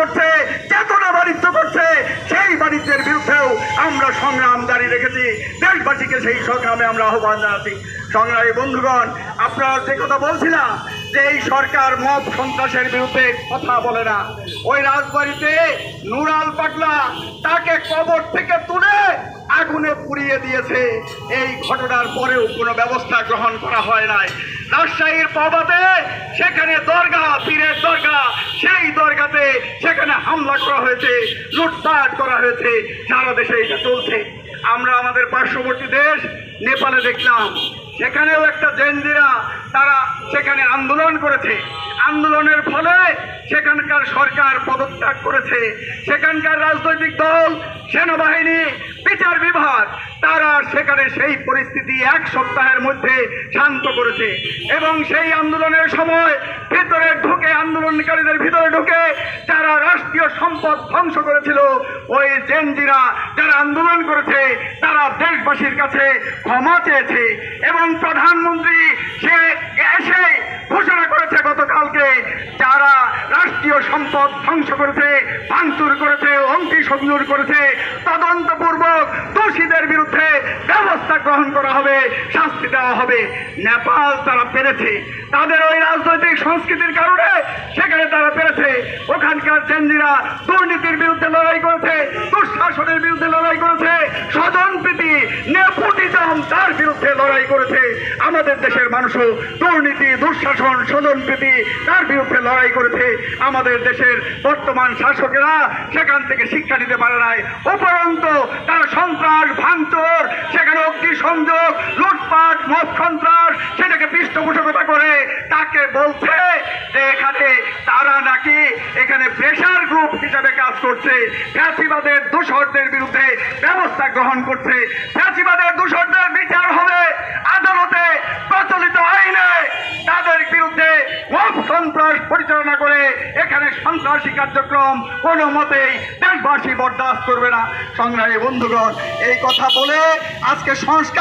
করছে, চেতনা বাণিজ্য করছে, সেই বাণিজ্যের বিরুদ্ধেও আমরা সংগ্রাম জারি রেখেছি। দেশবাসীকে সেই সংগ্রামে আমরা আহ্বান জানাচ্ছি। সংগ্রামী বন্ধুগণ, আপনারা যে কথা বলছিলাম যে এই সরকার মব সন্ত্রাসের বিরুদ্ধে কথা বলে না, ওই রাজবাড়িতে নুরাল পাগলা তাকে কবর থেকে তুলে আগুনে পুড়িয়ে দিয়েছে। এই ঘটনার পরেও কোনো ব্যবস্থা গ্রহণ করা হয় নাই। রাজশাহীর পাবাতে সেখানে দরগা, পীরের দরগা, সেই দরগাতে হামলা করা হয়েছে, লুটপাট করা হয়েছে, সারা দেশে এটা চলছে। আমরা আমাদের পার্শ্ববর্তী দেশ, নেপালে দেখলাম, সেখানেও একটা জেনজিরা তারা সেখানে আন্দোলন করেছে। আন্দোলনের ফলে সেখানকার সরকার পদত্যাগ করেছে। সেখানকার রাজনৈতিক দল, সেনাবাহিনী, বিচার বিভাগ, তারা সেখানে সেই পরিস্থিতি এক সপ্তাহের মধ্যে শান্ত করেছে এবং সেই আন্দোলনের সময় ভেতরে ঢুকে, আন্দোলনকারীদের ভিতরে ঢুকে যারা রাষ্ট্রীয় সম্পদ ধ্বংস করেছিল, ওই জেনজিরা যারা আন্দোলন করেছে, তারা দেশবাসীর কাছে ক্ষমা চেয়েছে এবং প্রধানমন্ত্রী সম্পদ ধ্বংস করেছে, ভাঙচুর করেছে অঙ্কি সংযোগ করেছে। তদন্তপূর্বক দোষীদের বিরুদ্ধে ব্যবস্থা গ্রহণ করা হবে, শাস্তি দেওয়া হবে। নেপাল তারা পেরেছে। তাদের ওই রাজনৈতিক সংস্কৃতির কারণে সেখানে তারা পেরেছে। ওখানকার চেন্দিরা দুর্নীতির বিরুদ্ধে লড়াই করেছে, দুঃশাসনের বিরুদ্ধে লড়াই করেছে। স্বজনপ্রীতি নেপোটিজম, তার আমাদের দেশের মানুষও দুর্নীতি, দুঃশাসন, স্বজনপ্রীতি তার বিরুদ্ধে লড়াই করেছে। আমাদের দেশের বর্তমান শাসকেরা সেখান থেকে শিক্ষা নিতে পারে নাই। উপরন্ত তারা সন্ত্রাস, ভাঙচুর, সেখানে অগ্নি সংযোগ, লুটপাট, মদ সন্ত্রাস, সেটাকে পৃষ্ঠপোষকতা করে তাকে বলছে যে এখানে তারা নাকি এখানে প্রেশার গ্রুপ হিসাবে কাজ করছে। ফ্যাসিবাদের দোষরদের বিরুদ্ধে ব্যবস্থা গ্রহণ করছে। ফ্যাসিবাদের দোষরদের বিচার হবে আদালতে প্রচলিত আইনে তাদের বিরুদ্ধে মব সন্ত্রাস পরিচালনা করে এখানে সন্ত্রাসী কার্যক্রম কোনো মতেই দেশবাসী বরদাস্ত করবে না। সংগ্রামী বন্ধুগণ, এই কথা বলে আজকে সংস্কার